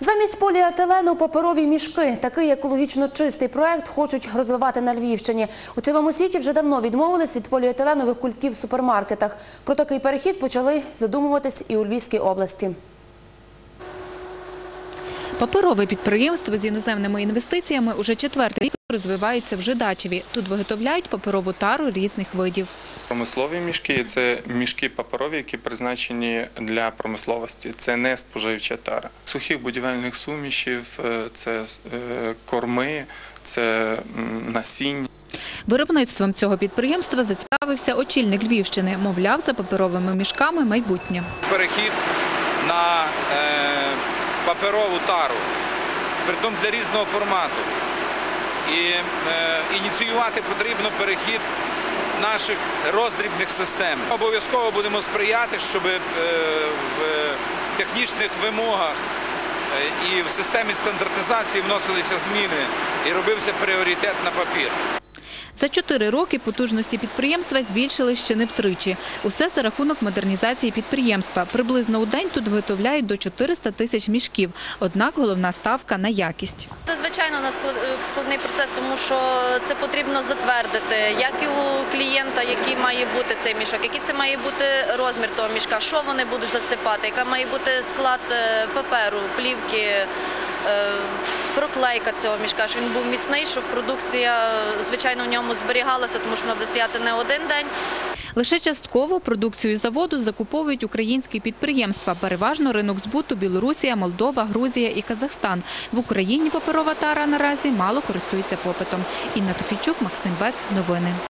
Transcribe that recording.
Замість поліетилену паперові мішки. Такий екологічно чистий проект хочуть розвивати на Львівщині. У цілому світі вже давно відмовились від поліетиленових кульків в супермаркетах. Про такий перехід почали задумуватись і у Львівській області. Паперове підприємство з іноземними інвестиціями уже четвертий рік розвивається в Жидачеві. Тут виготовляють паперову тару різних видів. Промислові мішки це мішки паперові, які призначені для промисловості. Це не споживча тара. Сухих будівельних сумішів, е, це е, корми, це насіння. Виробництвом цього підприємства зацікавився очільник Львівщини. Мовляв, за паперовими мішками майбутнє. перехід на е, паперову тару, притом для різного формату. І е, ініціювати потрібно перехід наших роздрібних систем. Обов'язково будемо сприяти, щоб е, в технічних вимогах е, і в системі стандартизації вносилися зміни і робився пріоритет на папір. За чотири роки потужності підприємства збільшили ще не втричі. Усе за рахунок модернізації підприємства. Приблизно у день тут виготовляють до 400 тисяч мішків. Однак головна ставка на якість. Це звичайно складний процес, тому що це потрібно затвердити, як і у клієнта, який має бути цей мішок, який це має бути розмір того мішка, що вони будуть засипати, яка має бути склад е, паперу, плівки, е, проклейка цього мішка, щоб він був міцний, щоб продукція, звичайно, в ньому зберігалася, тому що вона буде стояти не один день. Лише частково продукцію заводу закуповують українські підприємства. Переважно ринок збуту Білорусія, Молдова, Грузія і Казахстан. В Україні паперова тара наразі мало користується попитом. Інна Тофійчук, Максим Бек. Новини.